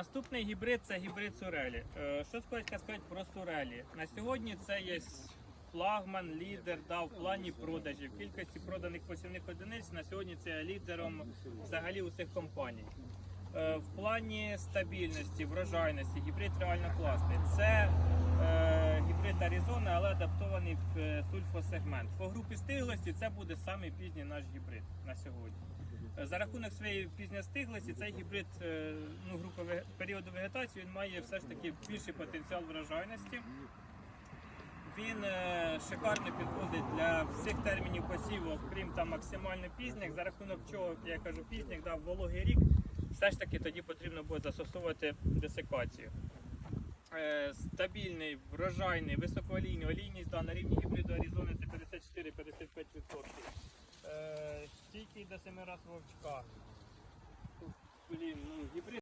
наступний гібрид це гібрид Сурелі. Е, Що скажуть сказати про Сурелі? На сьогодні це є флагман, лідер да, в плані продажів. Кількості проданих посівних одиниць на сьогодні це лідером взагалі усіх компаній. Е, В плані стабільності, врожайності, гібрид реально класний. Це гібрид Аризона, але адаптований в е, сульфосегмент. По групі стиглості це буде самий пізній наш гібрид на сьогодні. Е, За рахунок своєї пізньостиглості, цей гібрид е, ну, групи періоду вегетації він має все ж таки більший потенціал врожайності. Він шикарно підходить для всіх термінів посіву, крім там максимально пізніх. За рахунок чого я кажу пізніх, да, вологий рік, все ж таки тоді потрібно буде застосовувати десикацію. Е, стабільний, врожайний, високоолійний, олійність да, на рівні гібриду Аризони це 54-55%. Е, стійкий до 7 разів вовчка. Блін, ну, гібрид